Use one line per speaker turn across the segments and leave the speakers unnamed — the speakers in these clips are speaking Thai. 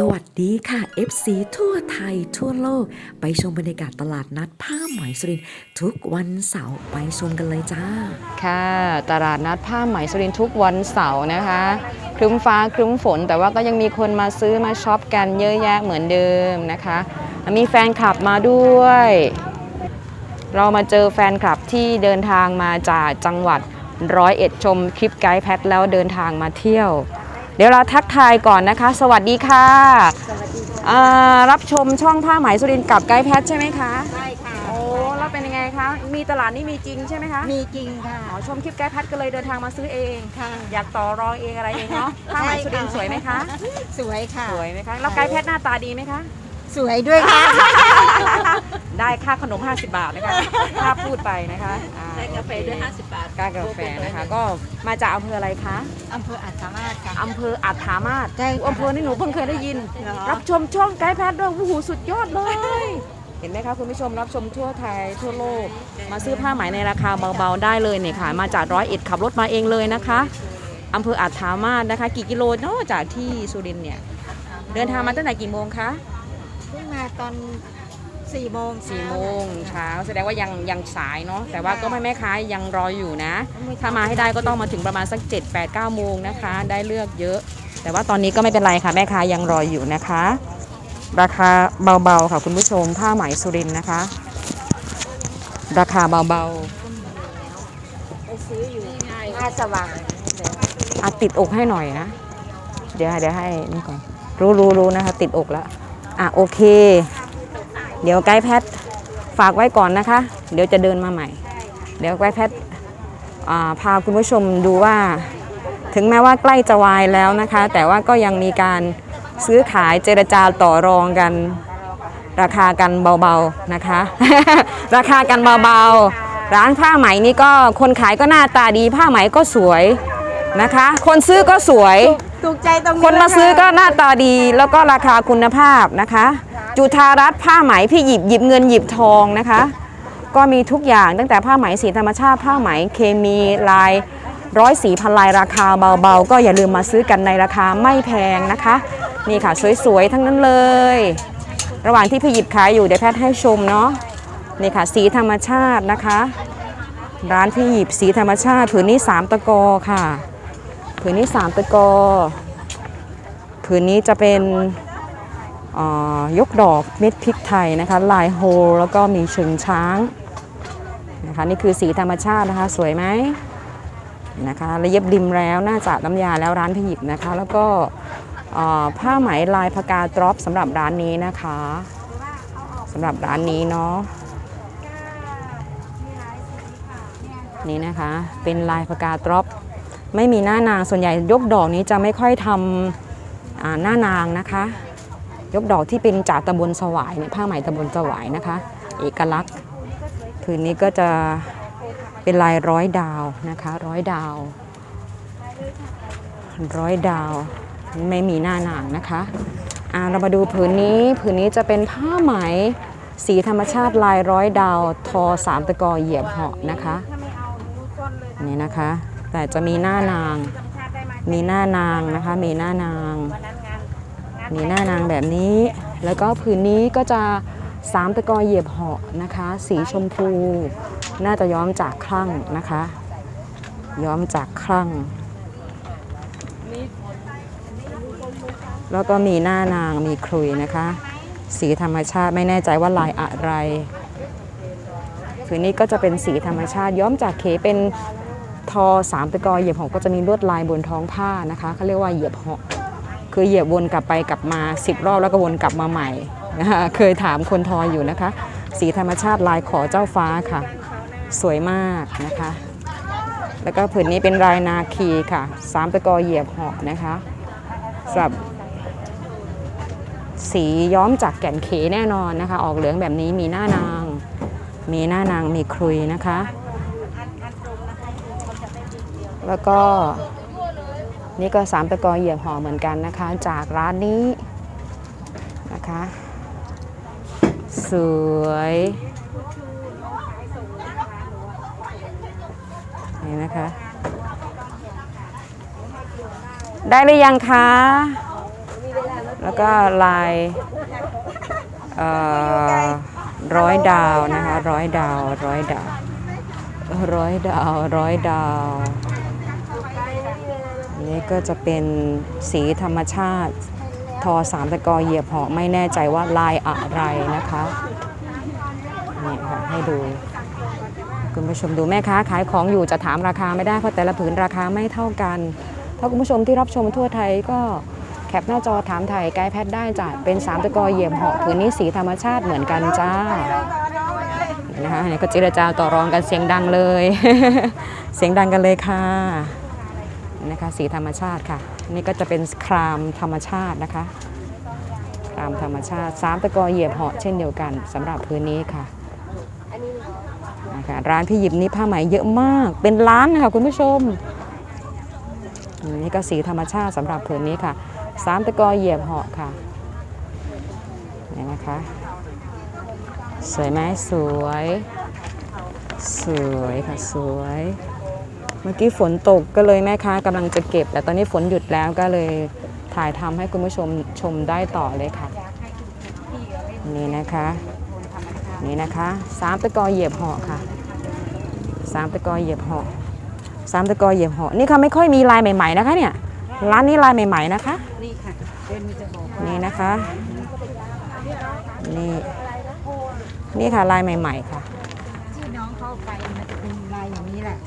สวัสดีค่ะ FC ทั่วไทยทั่วโลก ไปชมบรรยากาศตลาดนัดผ้าไหมสุรินทุกวันเสาร์ไปชมกันเลยจ้า
ค่ะ ตลาดนัดผ้าไหมสุรินทุกวันเสาร์นะคะ ครึ้มฟ้าครึ้มฝน แต่ว่าก็ยังมีคนมาซื้อมาช็อปกันเยอะแยะเหมือนเดิมนะคะ มีแฟนคลับมาด้วย เรามาเจอแฟนคลับที่เดินทางมาจากจังหวัดร้อยเอ็ดชมคลิปไกด์แพทแล้วเดินทางมาเที่ยว เดี๋ยวเราทักทายก่อนนะคะสวัสดีค่ะอ่ารับชมช่องผ้าไหมสุรินทร์กับไกด์แพทใช่ไหมคะ
ใช่ค่ะ
โอ้แล้วเป็นยังไงคะ มีตลาดนี้มีจริงใช่ไหมคะ
มีจริงค่ะ
อ๋อชมคลิปไกด์แพัดก็เลยเดินทางมาซื้อเอง
ค่ะ
อยากต่อรองเองอะไรเองเนาะผ้าไหมสุรินทร์สวยไหมคะ
สวยค่ะ
สวยไหมคะ แล้วไกด์แพทหน้าตาดีไหมคะ
สวยด้วยค่ะ
ได้ค่าขนม 50 บาทนะคะถ้าพูดไปนะคะอ่
ได้กาแฟด้วย 50 บาท
ค่ากาแฟนะคะ ก็มาจากอำเภออะไรคะ
อำเภออัศมาศค่ะ
อำเภออัฏฐามาศ
ใช่ค่ะ
อำเภอนี่หนูเพิ่งเคยได้ยิน
เหรอ
รับชมช่องไกด์แพทด้วยโอ้โหสุดยอดเลย เห็นไหมคะคุณผู้ชมรับชมทั่วไทยทั่วโลก มาซื้อผ้าไหมในราคาเบาๆได้เลยเนี่ยค่ะ มาจากร้อยเอ็ดขับรถมาเองเลยนะคะอำเภออัฏฐามาศนะคะ กี่กิโลเนาะจากที่สุรินทร์เนี่ย เดินทางมาตั้งแต่กี่โมงคะ
เพิ่งมาตอน4โมง
สี่โมงเช้าแสดงว่ายังยังสายเนาะแต่ว่าก็ไม่แม่ค้ายังรออยู่นะ ถ้ามาให้ได้ก็ต้องมาถึงประมาณสัก7 8 9โมงนะคะ ได้เลือกเยอะ แต่ว่าตอนนี้ก็ไม่เป็นไรค่ะแม่ค้ายังรออยู่นะคะ ราคาเบาๆค่ะคุณผู้ชมผ้าไหมสุรินทร์นะคะ ราคาเบา
ไปซื้ออยู่ท่าสว่าง
ๆอะติดอกให้หน่อยนะ เดี๋ยวให้เดี๋ยวให้นี่ก่อนรู้รู้รู้นะคะ ติดอกแล้ว อะโอเค เดี๋ยวไกด์แพทฝากไว้ก่อนนะคะ เดี๋ยวจะเดินมาใหม่ เดี๋ยวไกด์แพทพาคุณผู้ชมดูว่า ถึงแม้ว่าใกล้จะวายแล้วนะคะ แต่ว่าก็ยังมีการซื้อขายเจรจาต่อรองกัน ราคากันเบาๆนะคะ ราคากันเบาๆร้านผ้าไหมนี่ก็คนขายก็หน้าตาดีผ้าไหมก็สวย นะคะ คนซื้อก็สวย
ถูกใจตรงนี้
คนมาซื้อก็หน้าตาดีแล้วก็ราคาคุณภาพนะคะ จุธารัตน์ผ้าไหมพี่หยิบหยิบเงินหยิบทองนะคะ ก็มีทุกอย่างตั้งแต่ผ้าไหมสีธรรมชาติผ้าไหมเคมีลายร้อยสีพันลายราคาเบาๆ ก็อย่าลืมมาซื้อกันในราคาไม่แพงนะคะ นี่ค่ะสวยๆ ทั้งนั้นเลย ระหว่างที่พี่หยิบขายอยู่เดี๋ยวแพทย์ให้ชมเนาะนี่ค่ะสีธรรมชาตินะคะ ร้านพี่หยิบสีธรรมชาติผืนนี้สามตะกอค่ะ ผืนนี้สามตะกอ ผืนนี้จะเป็นยกดอกเม็ดพริกไทยนะคะ ลายโฮลแล้วก็มีเชิงช้างนะคะนี่คือสีธรรมชาตินะคะ สวยไหมนะคะระเย็บริมแล้วน่าจะน้ำยาแล้วร้านพยิบนะคะ แล้วก็ผ้าไหมลายพกาดรอปสำหรับร้านนี้นะคะสำหรับร้านนี้เนาะนี่นะคะเป็นลายพกาดรอป ไม่มีหน้านางส่วนใหญ่ยกดอกนี้จะไม่ค่อยทำหน้านางนะคะ ยกดอกที่เป็นจากตะบนสวายเนี่ยผ้าไหมตะบนสวายนะคะ เอกลักษณ์ผืนนี้ก็จะเป็นลายร้อยดาวนะคะร้อยดาว ร้อยดาวไม่มีหน้านางนะคะอ่าเรามาดูผืนนี้ผืนนี้จะเป็นผ้าไหมสีธรรมชาติลายร้อยดาว ทอสามตะกอเหยียบเหาะนะคะนี่นะคะ แต่จะมีหน้านาง มีหน้านางนะคะมีหน้านาง มีหน้านางแบบนี้ แล้วก็ผืนนี้ก็จะสามตะกอเหยียบเหาะนะคะ สีชมพู น่าจะย้อมจากคลั่งนะคะ ย้อมจากคลั่ง แล้วก็มีหน้านางมีครุยนะคะ สีธรรมชาติไม่แน่ใจว่าลายอะไรผืนนี้ก็จะเป็นสีธรรมชาติย้อมจากเขเป็น ทอสามตะกอเหยียบหอกก็จะมีลวดลายบนท้องผ้านะคะเขาเรียกว่าเหยียบหอกคือเหยียบวนกลับไปกลับมา 10 รอบแล้วก็วนกลับมาใหม่นะคะเคยถามคนทออยู่นะคะ สีธรรมชาติลายขอเจ้าฟ้าค่ะ สวยมากนะคะ แล้วก็ผืนนี้เป็นลายนาคีค่ะสามตะกอเหยียบหอกนะคะสำหรับสีย้อมจากแก่นเขแน่นอนนะคะ ออกเหลืองแบบนี้มีหน้านาง มีหน้านางมีครุยนะคะ แล้วก็นี่ก็สามตะกอเหยียบห่อเหมือนกันนะคะ จากร้านนี้นะคะ สวยนี่นะคะ ได้หรือยังคะ
แล้ว
ก็ลายเอ่อร้อยดาวนะคะ ร้อยดาว ร้อยดาว ร้อยดาว ร้อยดาว ก็จะเป็นสีธรรมชาติ ทอสามตะกอเหยียบหาะไม่แน่ใจว่าลายอะไรนะคะนี่ค่ะให้ดู คุณผู้ชมดูแม่ค้าขายของอยู่จะถามราคาไม่ได้เพราะแต่ละผืนราคาไม่เท่ากันถ้าคุณผู้ชมที่รับชมทั่วไทยก็แคปหน้าจอถามไทยไกด์แพทได้จ้ะเป็นสามตะกอเหยียบหาะผืนนี้สีธรรมชาติเหมือนกันจ้านะคะก็เจรจาต่อรองกันเสียงดังเลย เสียงดังกันเลยค่ะ นะคะสีธรรมชาติค่ะ นี่ก็จะเป็นครามธรรมชาตินะคะ ครามธรรมชาติสามตะกอเหยียบเหาะเช่นเดียวกันสำหรับพื้นนี้ค่ะนะคะร้านพี่หยิบนี่ผ้าไหมเยอะมากเป็นร้านนะคะคุณผู้ชมนี่ก็สีธรรมชาติสำหรับผืนนี้ค่ะสามตะกอเหยียบเหาะค่ะนี่นะคะ สวยไหมสวย สวยค่ะสวย เมื่อกี้ฝนตกก็เลยแม่ค้ากำลังจะเก็บ แต่ตอนนี้ฝนหยุดแล้วก็เลยถ่ายทำให้คุณผู้ชมชมได้ต่อเลยค่ะ นี่นะคะ นี่นะคะสามตะกอเหยียบเหาะค่ะสามตะกอเหยียบเหาะสามตะกอเหยียบเหาะนี่ค่ะไม่ค่อยมีลายใหม่ ๆนะคะเนี่ยร้านนี้ลายใหม่ ๆนะคะ
นี่ค่ะเดินมีจะบอก
นี่นะคะ นี่นี่ค่ะลายใหม่ ๆค่ะ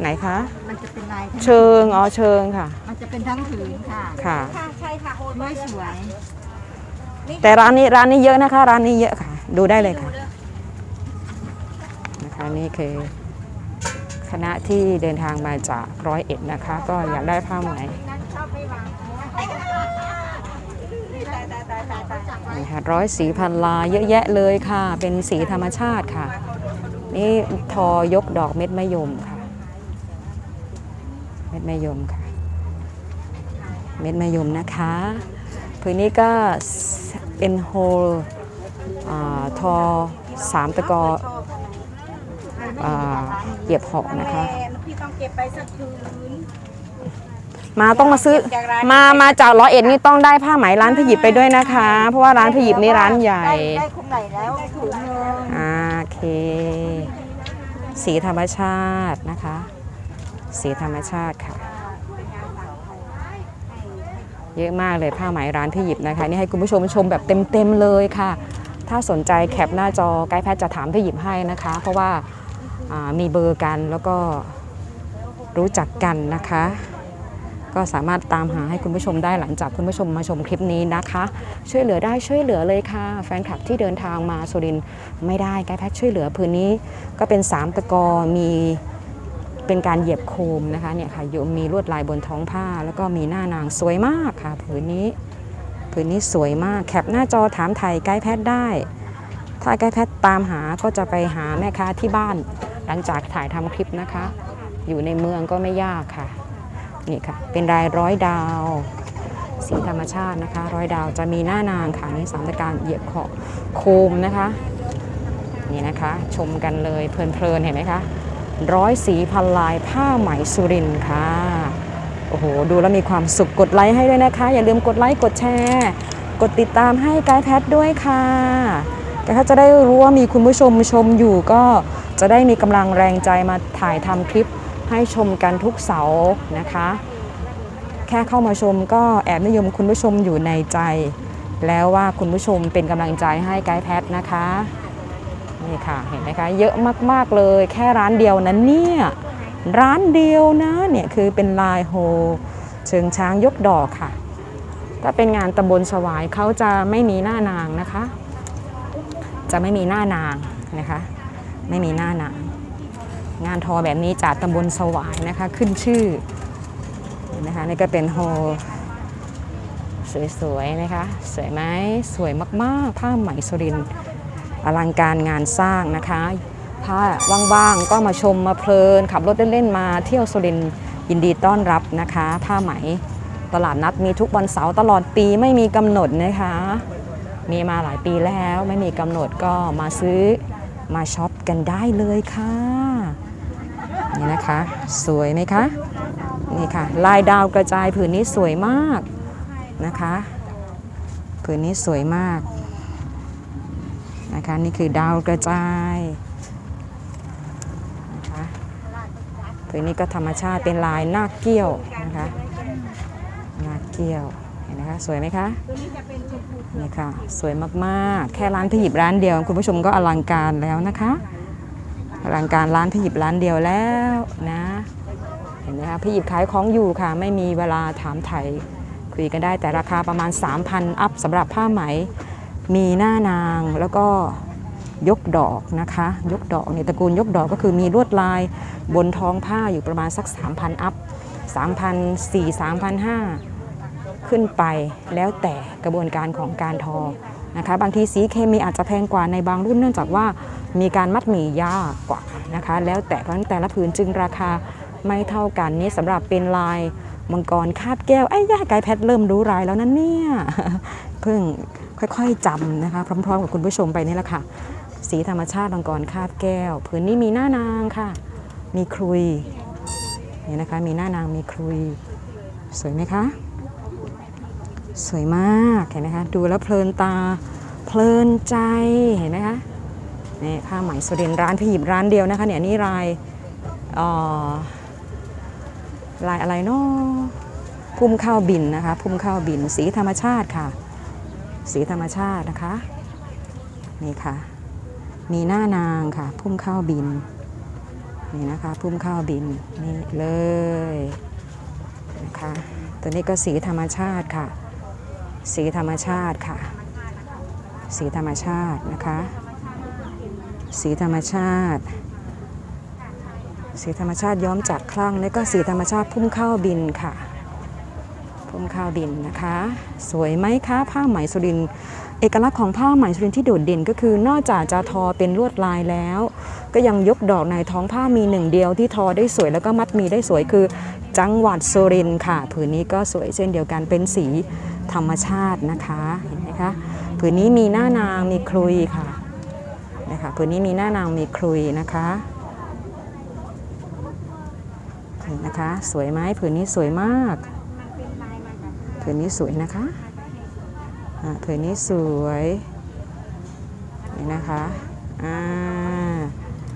ไหนคะ
มันจะเป็นลายทั้ง
เชิง อ๋อ เชิงค่ะ
มันจะเป็นทั้งผืนค่ะ
ค่ะ
ค่ะใช่ค่ะโอนไม่สวย
แต่ร้านนี้ร้านนี้เยอะนะคะ ร้านนี้เยอะค่ะ ดูได้เลยค่ะ นะคะนี่คือคณะที่เดินทางมาจากร้อยเอ็ดนะคะ ก็อยากได้ผ้าไหมนี่ค่ะร้อยสีพันลายเยอะแยะเลยค่ะ เป็นสีธรรมชาติค่ะ นี่ทอยกดอกเม็ดมะยมค่ะ เม็ดมะยมค่ะ เม็ดมะยมนะคะผืนนี้ก็เป็นโฮลอาทอสามตะกออ่าเหยียบเหาะนะคะ
พี่ต้องเก็บไปสักคืน
มาต้องมาซื้อ
จากร้าน
มามาจากร้อยเอ็ดนี่ต้องได้ผ้าไหมร้านพี่หยิบไปด้วยนะคะ เพราะว่าร้านพี่หยิบนี่ร้านใหญ่
ได้ได้คุ้มไหนแล้วถุงนึง
อ่าโอเค สีธรรมชาตินะคะ สีธรรมชาติค่ะ เยอะมากเลยผ้าไหมร้านพี่หยิบนะคะ นี่ให้คุณผู้ชมชมแบบเต็มๆเลยค่ะ ถ้าสนใจแคปหน้าจอไกด์แพทย์จะถามพี่หยิบให้นะคะ เพราะว่าามีเบอร์กันแล้วก็รู้จักกันนะคะ ก็สามารถตามหาให้คุณผู้ชมได้หลังจากคุณผู้ชมมาชมคลิปนี้นะคะ ช่วยเหลือได้ช่วยเหลือเลยค่ะ แฟนคลับที่เดินทางมาสุรินไม่ได้ไกด์แพทย์ช่วยเหลือพื้นนี้ก็เป็นสามตะกอมี เป็นการเหยียบโคมนะคะเนี่ยค่ะอยู่มีลวดลายบนท้องผ้า แล้วก็มีหน้านางสวยมากค่ะผืนนี้ผืนนี้สวยมากแคปหน้าจอถามไทยไกด์แพทย์ได้ ถ้าไกด์แพทย์ตามหาก็จะไปหาแม่ค้าที่บ้าน หลังจากถ่ายทำคลิปนะคะ อยู่ในเมืองก็ไม่ยากค่ะนี่ค่ะเป็นรายร้อยดาวสีธรรมชาตินะคะ ร้อยดาวจะมีหน้านางค่ะนี่สามตะการเหยียบขอบโคมนะคะ นี่นะคะชมกันเลยเพลินๆเห็นไหมคะ ร้อยสีพันลายผ้าไหมสุรินค่ะ โอ้โห ดูแล้วมีความสุขกดไลค์ให้ด้วยนะคะ อย่าลืมกดไลค์กดแชร์ กดติดตามให้ไกด์แพทด้วยค่ะไกด์แพทจะได้รู้ว่ามีคุณผู้ชมชมอยู่ก็จะได้มีกำลังแรงใจมาถ่ายทำคลิปให้ชมกันทุกเสาร์นะคะ แค่เข้ามาชมก็แอบนิยมคุณผู้ชมอยู่ในใจ แล้วว่าคุณผู้ชมเป็นกำลังใจให้ไกด์แพทนะคะ นี่ค่ะเห็นไหมคะเยอะมากๆเลยแค่ร้านเดียวนั้นเนี่ยร้านเดียวนะเนี่ยคือเป็นลายโฮเชิงช้างยกดอกค่ะ ถ้าเป็นงานตำบลสวายเขาจะไม่มีหน้านางนะคะ จะไม่มีหน้านางนะคะ ไม่มีหน้านาง งานทอแบบนี้จากตำบลสวายนะคะขึ้นชื่อนนะคะนี่ก็เป็นโฮสวยๆนะคะ สวยไหมสวยมากๆผ้าไหมสุรินทร์ อลังการงานสร้างนะคะ ถ้าว่างๆก็มาชมมาเพลิน ขับรถเล่นๆมาเที่ยวสุรินยินดีต้อนรับนะคะ ผ้าไหมตลาดนัดมีทุกวันเสาร์ตลอดปีไม่มีกำหนดนะคะ มีมาหลายปีแล้วไม่มีกำหนดก็มาซื้อมาช็อปกันได้เลยค่ะนี่นะคะ สวยไหมคะนี่ค่ะ ลายดาวกระจายผืนนี้สวยมากนะคะ ผืนนี้สวยมาก นะคะนี่คือดาวกระจายนะคะผืนนี้ก็ธรรมชาติเป็นลายนาคเกี้ยวนะคะนาคเกี้ยวเห็นนะคะสวยไหมคะนี่ค่ะสวยมากๆ แค่ร้านพี่หยิบร้านเดียว คุณผู้ชมก็อลังการแล้วนะคะอลังการร้านพี่หยิบร้านเดียวแล้วนะเห็นไหมคะพี่หยิบขายของอยู่ค่ะ ไม่มีเวลาถามไถ่คุยกันได้แต่ราคาประมาณ 3,000 อัพสำหรับผ้าไหม มีหน้านางแล้วก็ยกดอกนะคะ ยกดอกในตระกูลยกดอกก็คือมีลวดลายบนท้องผ้าอยู่ประมาณสัก 3,000 อัพ3,400 3,500ขึ้นไปแล้วแต่กระบวนการของการทอนะคะ บางทีสีเคมีอาจจะแพงกว่าในบางรุ่นเนื่องจากว่ามีการมัดหมี่ยากกว่านะคะ แล้วแต่เพราะฉะนั้นแต่ละผืนจึงราคาไม่เท่ากันนี่สำหรับเป็นลายมังกรคาบแก้วไอ้ย่าไกายแพทเริ่มรู้รายแล้วนั่นเนี่ยเพิ่ง ค่อยๆจำนะคะ พร้อมๆกับคุณผู้ชมไปนี่แหละค่ะ สีธรรมชาติมังกรคาบแก้วผืนนี้มีหน้านางค่ะ มีครุยนี่นะคะ มีหน้านางมีครุย สวยไหมคะ สวยมากเห็นไหมคะ ดูแล้วเพลินตา เพลินใจเห็นไหมคะนี่ผ้าไหมสุรินร้านพี่หยิบร้านเดียวนะคะเนี่ยนี่ลายอ่อลายอะไรเนาะพุ่มข้าวบินนะคะพุ่มข้าวบินสีธรรมชาติค่ะ สีธรรมชาตินะคะ นี่ค่ะ มีหน้านางค่ะ พุ่มข้าวบิน นี่นะคะพุ่มข้าวบิน นี่เลยนะคะ ตัวนี้ก็สีธรรมชาติค่ะ สีธรรมชาติค่ะ สีธรรมชาตินะคะ สีธรรมชาติสีธรรมชาติย้อมจากคลั่งแล้วก็สีธรรมชาติพุ่มข้าวบินค่ะ มข้าวบินนะคะ สวยไหมคะผ้าไหมสุรินเอกลักษณ์ของผ้าไหมสุรินที่โดดเด่นก็คือนอกจากจะทอเป็นลวดลายแล้ว ก็ยังยกดอกในท้องผ้ามีหนึ่งเดียวที่ทอได้สวยแล้วก็มัดมีได้สวยคือจังหวัดสุรินค่ะ ผืนนี้ก็สวยเช่นเดียวกันเป็นสีธรรมชาตินะคะเห็นไหมคะผืนนี้มีหน้านางมีคลุยค่ะนะคะผืนนี้มีหน้านางมีคลุยนะคะนะคะ สวยไหมผืนนี้สวยมาก ผืนนี้สวยนะคะผืนนี้สวยนี่นะคะอ่า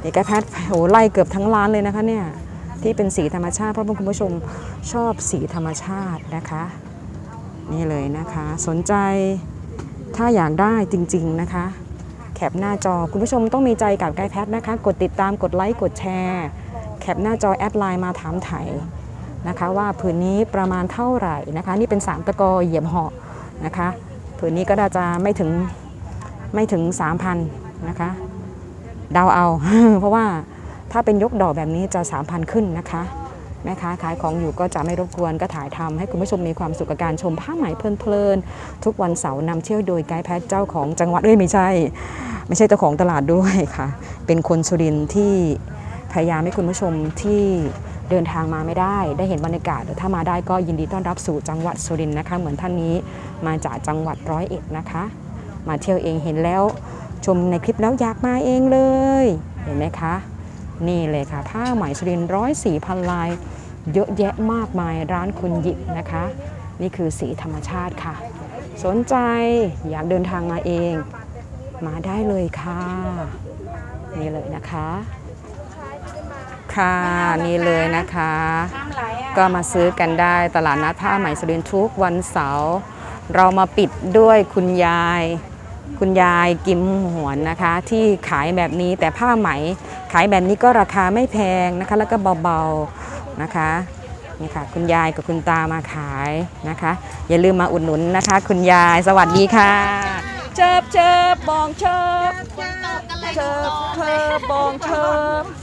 เอกพัฒน์โหไล่เกือบทั้งร้านเลยนะคะเนี่ยที่เป็นสีธรรมชาติเพราะว่าคุณผู้ชมชอบสีธรรมชาตินะคะ นี่เลยนะคะ สนใจถ้าอยากได้จริง ๆนะคะ แคปหน้าจอคุณผู้ชมต้องมีใจกับไกด์แพทนะคะ กดติดตามกดไลค์กดแชร์ แคปหน้าจอแอดไลน์มาถามไถ่ นะคะว่าผืนนี้ประมาณเท่าไหร่นะคะนี่เป็น 3 ตะกอเหยียบเหาะนะคะผืนนี้ก็น่าจะไม่ถึงไม่ถึง 3,000นะคะเดาเอา เพราะว่าถ้าเป็นยกดอกแบบนี้จะ 3,000 ขึ้นนะคะแม่ค้าขายของอยู่ก็จะไม่รบกวนก็ถ่ายทำให้คุณผู้ชมมีความสุขกับการชมผ้าไหมเพลินๆทุกวันเสาร์นำเที่ยวโดยไกด์แพทย์เจ้าของจังหวัดเอ้ยไม่ใช่ ไม่ใช่เจ้าของตลาดด้วยค่ะ เป็นคนสุรินที่พยายามให้คุณผู้ชมที่ เดินทางมาไม่ได้ ได้เห็นบรรยากาศถ้ามาได้ก็ยินดีต้อนรับสู่จังหวัดสุรินทร์นะคะ เหมือนท่านนี้มาจากจังหวัดร้อยเอ็ดนะคะ มาเที่ยวเองเห็นแล้วชมในคลิปแล้วอยากมาเองเลย เห็นไหมคะ นี่เลยค่ะ ผ้าไหมสุรินร้อยสี่พันลาย เยอะแยะมากมายร้านคุณหยิบนะคะ นี่คือสีธรรมชาติค่ะ สนใจอยากเดินทางมาเอง มาได้เลยค่ะ นี่เลยนะคะ ค่ะ นี่เลยนะคะ ก็มาซื้อกันได้ตลาดนัดผ้าไหมสุรินทร์ทุกวันเสาร์เรามาปิดด้วยคุณยาย คุณยายกิมหวนนะคะ ที่ขายแบบนี้แต่ผ้าไหม ขายแบบนี้ก็ราคาไม่แพงนะคะ แล้วก็เบาๆนะคะนี่ค่ะ คุณยายกับคุณตามาขายนะคะ อย่าลืมมาอุดหนุนนะคะ คุณยายสวัสดีค่ะ เชิบเชิบบองเชิบเชิบเชิบบองเชิบ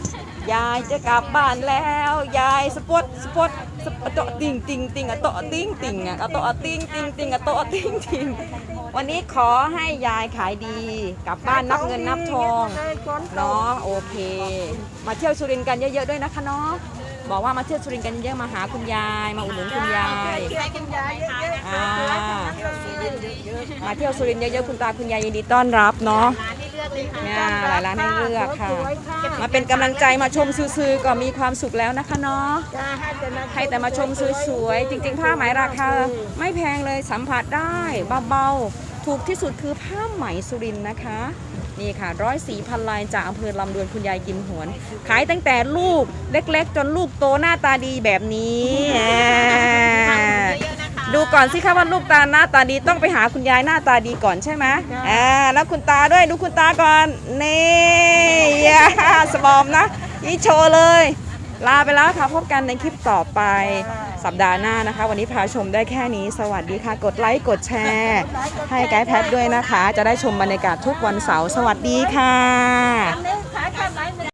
ยายจะกลับบ้านแล้ว ยายสปอตสปอตสปอตอะติงติงติงอะโตะติงติงอะอะโตะติงติงติงอะโตะติงติงวันนี้ขอให้ยายขายดี กลับบ้านนับเงินนับทองเนาะโอเค มาเที่ยวสุรินทร์กันเยอะๆด้วยนะคะเนาะบอกว่ามาเที่ยวสุรินทร์กันเยอะๆมาหาคุณยาย มาอุดหนุนคุณยายอ่ามาเที่ยวสุรินทร์เยอะๆคุณตาคุณยายยินดีต้อนรับเนาะ เนี่ยหลายร้านให้เลือกค่ะ มาเป็นกำลังใจมาชมซื้อๆก็มีความสุขแล้วนะคะเนาะให้แต่มาชมสวยๆจริง ๆ ผ้าไหมราคาไม่แพงเลยสัมผัสได้เบาถูกที่สุดคือผ้าไหมสุรินทร์นะคะนี่ค่ะร้อยสี่พันลายจากอำเภอลำดวนคุณยายกิมหวน ขายตั้งแต่ลูกเล็ก ๆ จนลูกโตหน้าตาดีแบบนี้อ่า ดูก่อนสิคะว่าลูกตาหน้าตาดีต้องไปหาคุณยายหน้าตาดีก่อนใช่ไหมอ่าแล้วคุณตาด้วยดูคุณตาก่อนนี่อย่าสบอมนะนี่โชว์เลย ลาไปแล้วค่ะพบกันในคลิปต่อไปสัปดาห์หน้านะคะ วันนี้พาชมได้แค่นี้ สวัสดีค่ะ กดไลค์กดแชร์ ให้ไกด์แพทด้วยนะคะ จะได้ชมบรรยากาศทุกวันเสาร์สวัสดีค่ะ